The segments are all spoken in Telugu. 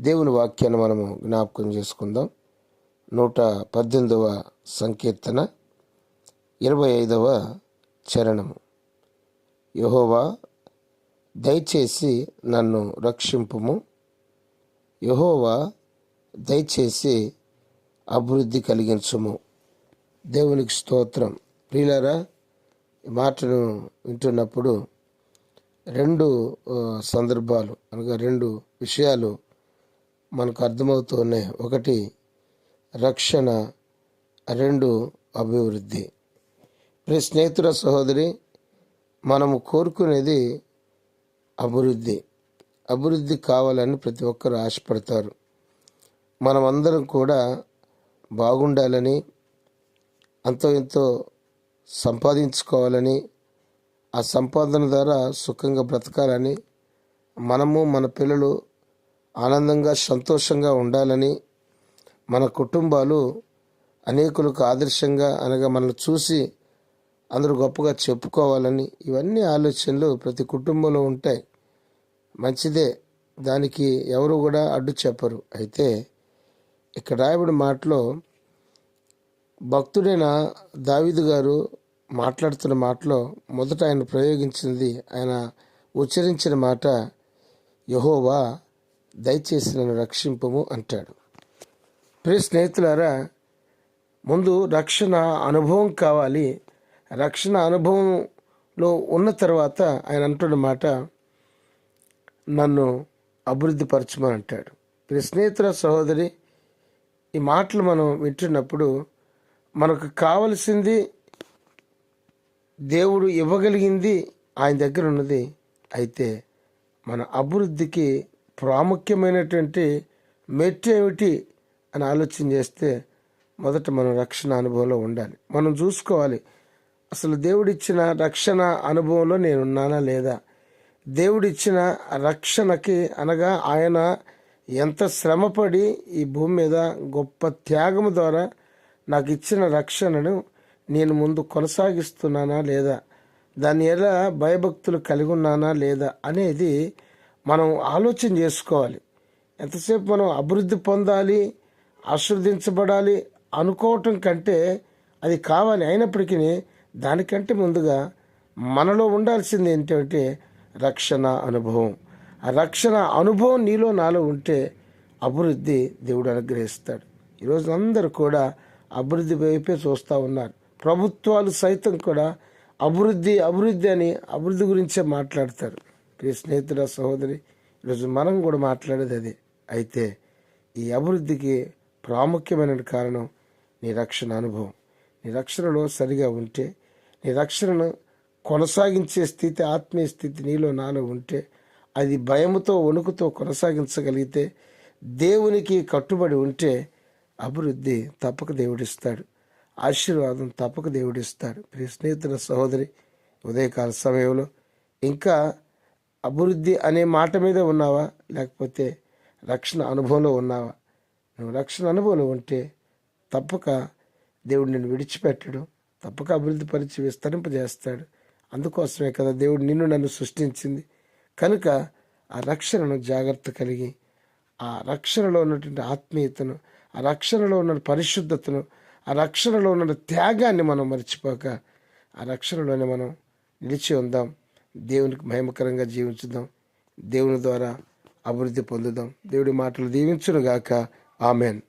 దేవుని వాక్యాన్ని మనము జ్ఞాపకం చేసుకుందాం. నూట పద్దెనిమిదవ సంకీర్తన ఇరవై ఐదవ చరణము. యహోవా దయచేసి నన్ను రక్షింపుము. యహోవా దయచేసి అభివృద్ధి కలిగించుము. దేవునికి స్తోత్రం. ప్రియులరా మాటను వింటున్నప్పుడు రెండు సందర్భాలు అనగా రెండు విషయాలు మనకు అర్థమవుతూనే ఒకటి రక్షణ రెండు అభివృద్ధి. ప్రతి స్నేహితుల సహోదరి మనము కోరుకునేది అభివృద్ధి. అభివృద్ధి కావాలని ప్రతి ఒక్కరు ఆశపడతారు. మనమందరం కూడా బాగుండాలని అంతో ఎంతో సంపాదించుకోవాలని ఆ సంపాదన ద్వారా సుఖంగా బ్రతకాలని మనము మన పిల్లలు ఆనందంగా సంతోషంగా ఉండాలని మన కుటుంబాలు అనేకులకు ఆదర్శంగా అనగా మనల్ని చూసి అందరూ గొప్పగా చెప్పుకోవాలని ఇవన్నీ ఆలోచనలు ప్రతి కుటుంబంలో ఉంటాయి. మంచిదే దానికి ఎవరు కూడా అడ్డు చెప్పరు. అయితే ఇక్కడ రాయబడి మాటలో భక్తుడైన దావీదు గారు మాట్లాడుతున్న మాటలో మొదట ఆయన ప్రయోగించింది ఆయన ఉచ్చరించిన మాట యహోవా దయచేసి నన్ను రక్షింపము అంటాడు. ప్రియ స్నేహితులారా ముందు రక్షణ అనుభవం కావాలి. రక్షణ అనుభవంలో ఉన్న తర్వాత ఆయన అంటున్న మాట నన్ను అభివృద్ధి పరచమని అంటాడు. ప్రియ స్నేహితుల సహోదరి ఈ మాటలు మనం వింటున్నప్పుడు మనకు కావలసింది దేవుడు ఇవ్వగలిగింది ఆయన దగ్గర ఉన్నది. అయితే మన అభివృద్ధికి ప్రాముఖ్యమైనటువంటి మెట్టు ఏమిటి అని ఆలోచన చేస్తే మొదట మనం రక్షణ అనుభవంలో ఉండాలి. మనం చూసుకోవాలి అసలు దేవుడిచ్చిన రక్షణ అనుభవంలో నేను ఉన్నానా లేదా? దేవుడిచ్చిన రక్షణకి అనగా ఆయన ఎంత శ్రమపడి ఈ భూమి మీద గొప్ప త్యాగం ద్వారా నాకు ఇచ్చిన రక్షణను నేను ముందు కొనసాగిస్తున్నానా లేదా? దాన్ని ఎలా భయభక్తులు కలిగి ఉన్నానా లేదా? అనేది మనం ఆలోచన చేసుకోవాలి. ఎంతసేపు మనం అభివృద్ధి పొందాలి ఆశీర్వదించబడాలి అనుకోవటం కంటే అది కావాలి అయినప్పటికీ దానికంటే ముందుగా మనలో ఉండాల్సింది ఏంటంటే రక్షణ అనుభవం. ఆ రక్షణ అనుభవం నీలో నాలో ఉంటే అభివృద్ధి దేవుడు అనుగ్రహిస్తాడు. ఈరోజు అందరూ కూడా అభివృద్ధి వైపే చూస్తూ ఉన్నారు. ప్రభుత్వాలు సైతం కూడా అభివృద్ధి అభివృద్ధి అని అభివృద్ధి గురించే మాట్లాడతారు. ప్రియ స్నేహితుల సహోదరి ఈరోజు మనం కూడా మాట్లాడేది అదే. అయితే ఈ అభివృద్ధికి ప్రాముఖ్యమైన కారణం నీ రక్షణ అనుభవం. నీ రక్షణలో సరిగా ఉంటే నీ రక్షణను కొనసాగించే స్థితి ఆత్మీయ స్థితి నీలో నాలో ఉంటే అది భయముతో వణుకుతో కొనసాగించగలిగితే దేవునికి కట్టుబడి ఉంటే అభివృద్ధి తప్పక దేవుడిస్తాడు. ఆశీర్వాదం తప్పక దేవుడిస్తాడు. ప్రియ స్నేహితుల సహోదరి ఉదయకాల సమయంలో ఇంకా అభివృద్ధి అనే మాట మీద ఉన్నావా? లేకపోతే రక్షణ అనుభవంలో ఉన్నావా? నువ్వు రక్షణ అనుభవంలో ఉంటే తప్పక దేవుడు నిన్ను విడిచిపెట్టడు తప్పక అభివృద్ధి పరిచి విస్తరింపజేస్తాడు. అందుకోసమే కదా దేవుడు నిన్ను నన్ను సృష్టించింది. కనుక ఆ రక్షణను జాగ్రత్త కలిగి ఆ రక్షణలో ఉన్నటువంటి ఆత్మీయతను ఆ రక్షణలో ఉన్న పరిశుద్ధతను ఆ రక్షణలో ఉన్న త్యాగాన్ని మనం మర్చిపోక ఆ రక్షణలోనే మనం నిలిచి ఉందాం. దేవునికి మహిమకరంగా జీవించుదాం. దేవుని ద్వారా అభివృద్ధి పొందుదాం. దేవుడి మాటలు దీవించును గాక. ఆమెన్.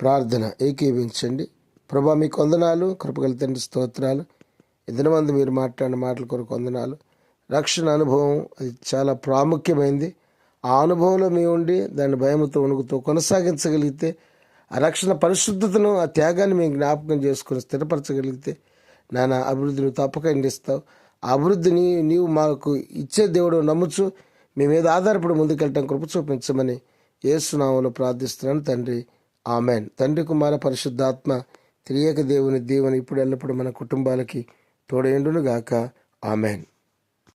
ప్రార్థన ఏకీవించండి ప్రభా మీకు వందనాలు. కృపగల తండ్రి స్తోత్రాలు. మంది మీరు మాట్లాడిన మాటల కొరకు వందనాలు. రక్షణ అనుభవం అది చాలా ప్రాముఖ్యమైంది. ఆ అనుభవంలో మీ ఉండి దాన్ని భయముతో వణుకుతో కొనసాగించగలిగితే ఆ రక్షణ పరిశుద్ధతను ఆ త్యాగాన్ని మేము జ్ఞాపకం చేసుకుని స్థిరపరచగలిగితే నానా అభివృద్ధిని తప్పక అందిస్తావు అభివృద్ధిని నీవు మాకు ఇచ్చే దేవుడు నమ్ముచు మీ మీద ఆధారపడి ముందుకెళ్ళటం కృప చూపించమని ఏసునామను ప్రార్థిస్తున్నాను తండ్రి. ఆమెన్. తండ్రి కుమార పరిశుద్ధాత్మ తెలియక దేవుని దేవుని ఇప్పుడు ఎల్లప్పుడు మన కుటుంబాలకి తోడేండును గాక ఆమెన్.